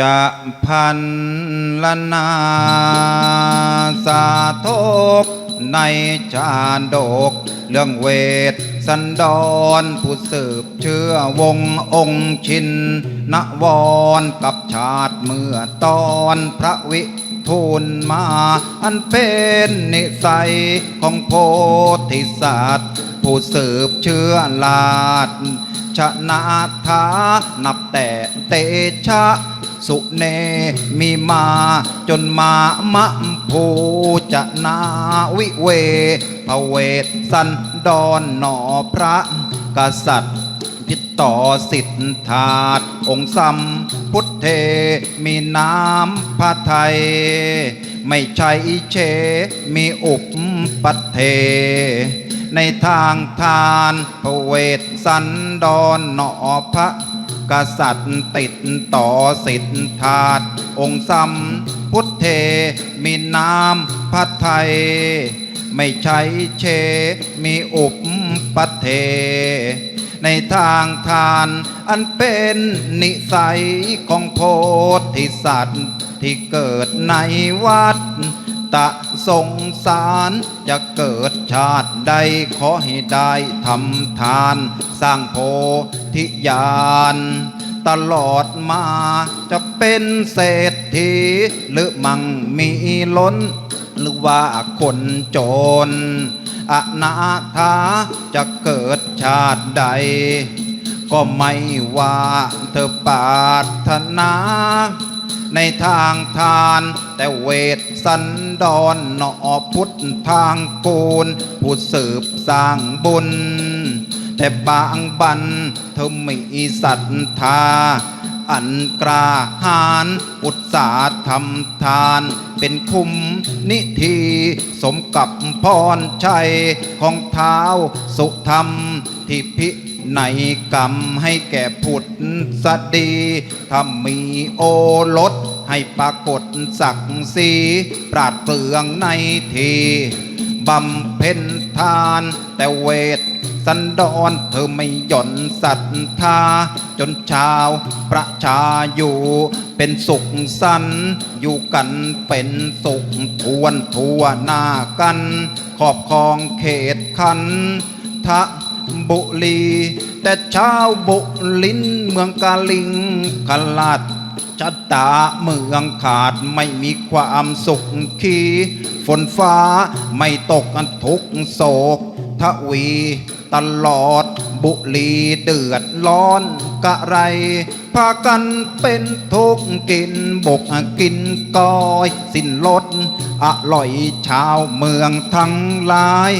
จะพันลนาสาทกในชาดก เรื่องเวท สันดรผู้สืบเชื่อวงองค์ชินนวรกับชาติเมื่อตอนพระวิทูลมา อันเป็นนิสัยของโพธิสัตว์ผู้สืบเชื้อลาดชนะทานับแต่เตชะ สุเนมีมาจนมามะภูจะนาวิเวพเวทสันดอนหนอพระกษัตริย์พิต่อสิทธาตองค์สัมพุทธเทมีน้ำพระไทย ไม่ใช่เช มีอุปปัตเท ในทางทานพระเวทสันดอนหนอพระ กษัตริย์ติดต่อสิทธาตองค์สัมพุทธเทมีน้ำพระไทย ไม่ใช่เชมีอุปปัเท ในทางทานอันเป็นนิสัยของโพธิสัตว์ที่เกิดในวัด ตะสงสารจะเกิดชาติใดขอให้ได้ทำทาน สร้างโพธิญาณตลอดมาจะเป็นเศรษฐี หรือมั่งมีล้น หรือว่าคนจนอนาถาจะเกิดชาติใด ก็ไม่ว่าเธอปารถนา ในทางทาน แต่เวทสันดอนหนอพุทธทางกูล ผู้สืบสร้างบุญ แต่บางบันเธอไม่ศรัทธาอันกราหารอุตสาหทำทาน เป็นคุ้มนิธี สมกับพรชัยของเท้าสุธรรม ที่พิในกรรมให้แก่พุทธสดีถ้ามีโอรสให้ปรากฏศักดิ์ศรีปราดเปลืองในทีบำเพ็ญทาน แต่เวทสันดอนเธอไม่หย่อนศรัทธา จนชาวประชาอยู่เป็นสุขสันอยู่กันเป็นสุขทวนทั่วหน้ากัน ขอบครองเขตคันทะ บุรีแต่ชาวบุลินเมืองกาลิงขลาดชะตาเมืองขาดไม่มีความสุขขีฝนฟ้าไม่ตกทุกโศกทวีตลอดบุรีเดือดร้อนกะไร พากันเป็นทุกข์กินบกกินก้อย สิ้นลดอร่อยชาวเมืองทั้งหลาย